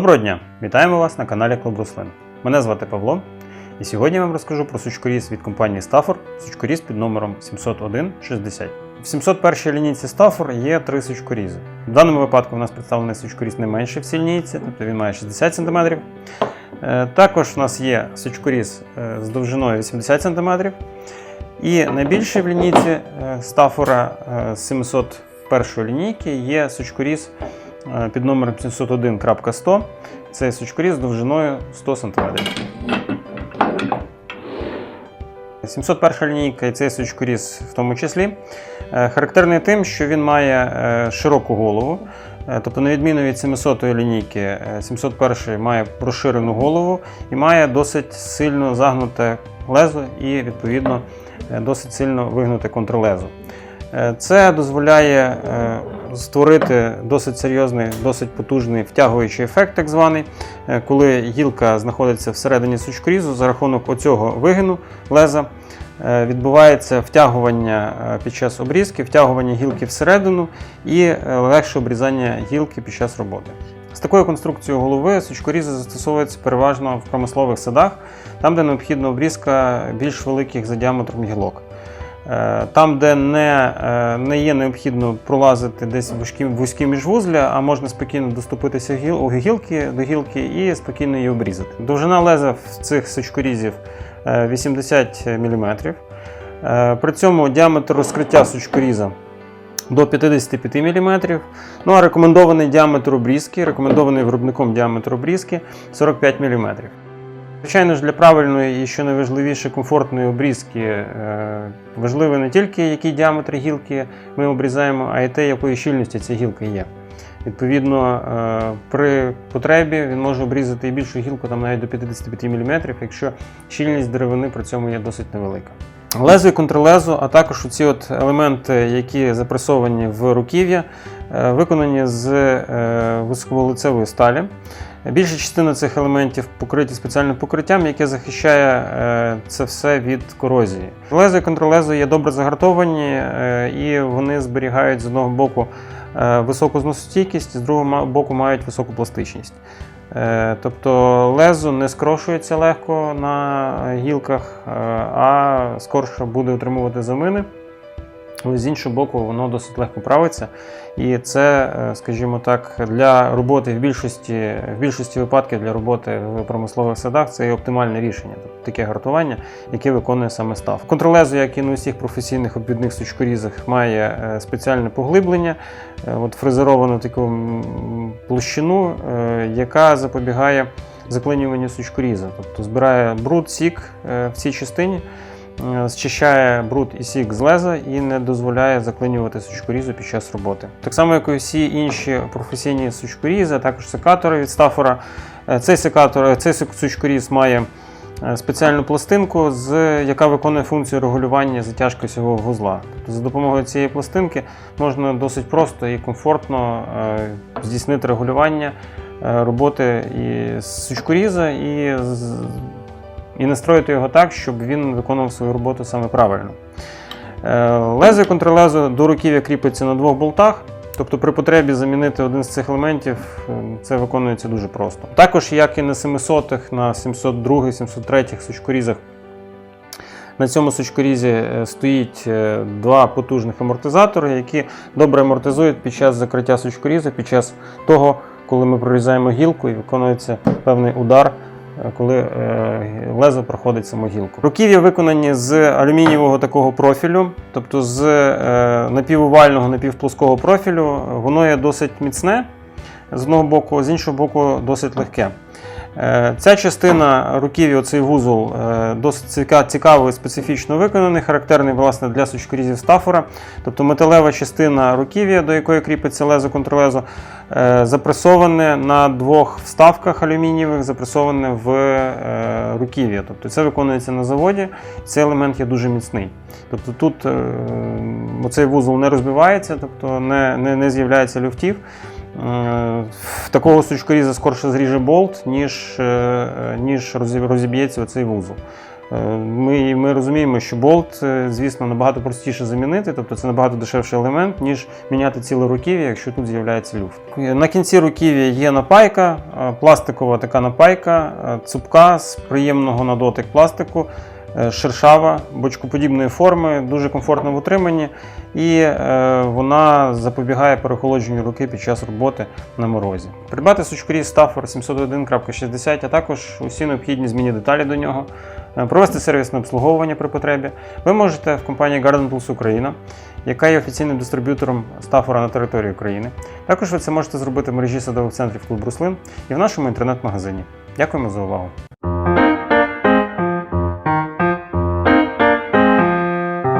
Доброго дня! Вітаємо вас на каналі Клуб Руслин. Мене звати Павло, і сьогодні я вам розкажу про сучкоріз від компанії Stafford, сучкоріз під номером 70160. В 701 лінійці Stafford є три сучкорізи. В даному випадку у нас представлений сучкоріз не менше в цій лінійці, тобто він має 60 см. Е, Також у нас є сучкоріз е, з довжиною 80 см. І найбільший в лінійці Стафора е, з 701 лінійки є сучкоріз під номером 701.100. Це сучкоріз довжиною 100 см. 701 лінійка і цей сучкоріз в тому числі е, характерний тим, що він має е, широку голову. Е, Тобто, на відміну від 700 лінійки, е, 701 має розширену голову і має досить сильно загнуте лезо і, відповідно, е, досить сильно вигнуте контрлезо. Е, Це дозволяє е, створити досить серйозний, досить потужний втягуючий ефект, так званий, е, коли гілка знаходиться всередині сучкорізу, за рахунок оцього вигину леза е, відбувається втягування е, під час обрізки, втягування гілки всередину і легше обрізання гілки під час роботи. З такою конструкцією голови сучкорізи застосовуються переважно в промислових садах, там, де необхідна обрізка більш великих за діаметром гілок. Е, Там, де не, е, не є необхідно пролазити десь вузькі, вузькі міжвузля, а можна спокійно доступитися гіл, у гілки, до гілки і спокійно її обрізати. Довжина леза в цих сучкорізів е, 80 мм. При цьому діаметр розкриття сучкоріза до 55 мм. Ну а рекомендований діаметр обрізки, рекомендований виробником діаметр обрізки 45 мм. Звичайно ж, для правильної і що найважливіше комфортної обрізки е, важливо не тільки який діаметр гілки ми обрізаємо, а й те, якої щільності ця гілка є. Відповідно, е, при потребі він може обрізати і більшу гілку, там навіть до 55 мм, якщо щільність деревини при цьому є досить невелика. Лезо і контрлезо, а також ці от елементи, які запресовані в руків'я, е, виконані з високоволицевої сталі. Більша частина цих елементів покриті спеціальним покриттям, яке захищає е, це все від корозії. Лезо і контрлезо є добре загартовані е, і вони зберігають з одного боку е, високу зносостійкість, з другого боку мають високу пластичність. Тобто лезо не скрошується легко на гілках, а скорше буде отримувати замини. Але з іншого боку, воно досить легко правиться. І це, е, скажімо так, для роботи в більшості, в більшості випадків для роботи в промислових садах це є оптимальне рішення. Тобто таке гартування, яке виконує саме став. Контролезо, як і на усіх професійних обідних сучкорізах, має е, спеціальне поглиблення, е, от фрезеровану таку площину, яка запобігає заклинюванню сучкоріза. Тобто збирає бруд, сік в цій частині. Е, Зчищає бруд і сік з леза і не дозволяє заклинювати сучкорізу під час роботи. Так само, як і всі інші професійні сучкорізи, а також секатори від стафора. Е, Цей секатор, е, цей сучкоріз має спеціальну пластинку, яка виконує функцію регулювання затяжки всього вузла. Тобто за допомогою цієї пластинки можна досить просто і комфортно здійснити регулювання роботи і сучкоріза, і і настроїти його так, щоб він виконував свою роботу саме правильно. Е, Лезо і контрлезо до руків'я кріпиться на двох болтах. Тобто при потребі замінити один з цих елементів е, це виконується дуже просто. Також, як і на 700-х, на 702 703 сучкорізах, на цьому сучкорізі е, стоїть два потужних амортизатори, які добре амортизують під час закриття сучкоріза, під час того, коли ми прорізаємо гілку і виконується певний удар, коли е, лезо проходить саму гілку. Руків'я виконані з алюмінієвого такого профілю, тобто з напівувального, напівовального, напівплоского профілю. Воно є досить міцне з одного боку, з іншого боку, досить легке. Е, Ця частина руків'я, оцей вузол, е, досить ціка- цікаво і специфічно виконаний, характерний власне для сучкорізів стафора. Тобто металева частина руків'я, до якої кріпиться лезо контрлезо, запресоване на двох вставках алюмінієвих, запресоване в е, руків'я. Тобто це виконується на заводі, цей елемент є дуже міцний. Тобто тут оцей вузол не розбивається, тобто не, не, не з'являється люфтів. Е, такого сучкоріза скорше зріже болт, ніж, е, ніж розіб'ється оцей вузол. Е, Ми, ми розуміємо, що болт, е, звісно, набагато простіше замінити, тобто це набагато дешевший елемент, ніж міняти ціле руків'я, якщо тут з'являється люфт. На кінці руків'я є напайка, е, пластикова така напайка, е, цупка з приємного на дотик пластику. Е, Шершава, бочкоподібної форми, дуже комфортно в утриманні, і е, вона запобігає переохолодженню руки під час роботи на морозі. Придбати сучкоріз Stafford 701.60, а також усі необхідні змінні деталі до нього, е, провести сервісне обслуговування при потребі. Ви можете в компанії Garden Tools Україна, яка є офіційним дистриб'ютором Стафора на території України. Також ви це можете зробити в мережі садових центрів клуб Руслин і в нашому інтернет-магазині. Дякуємо за увагу!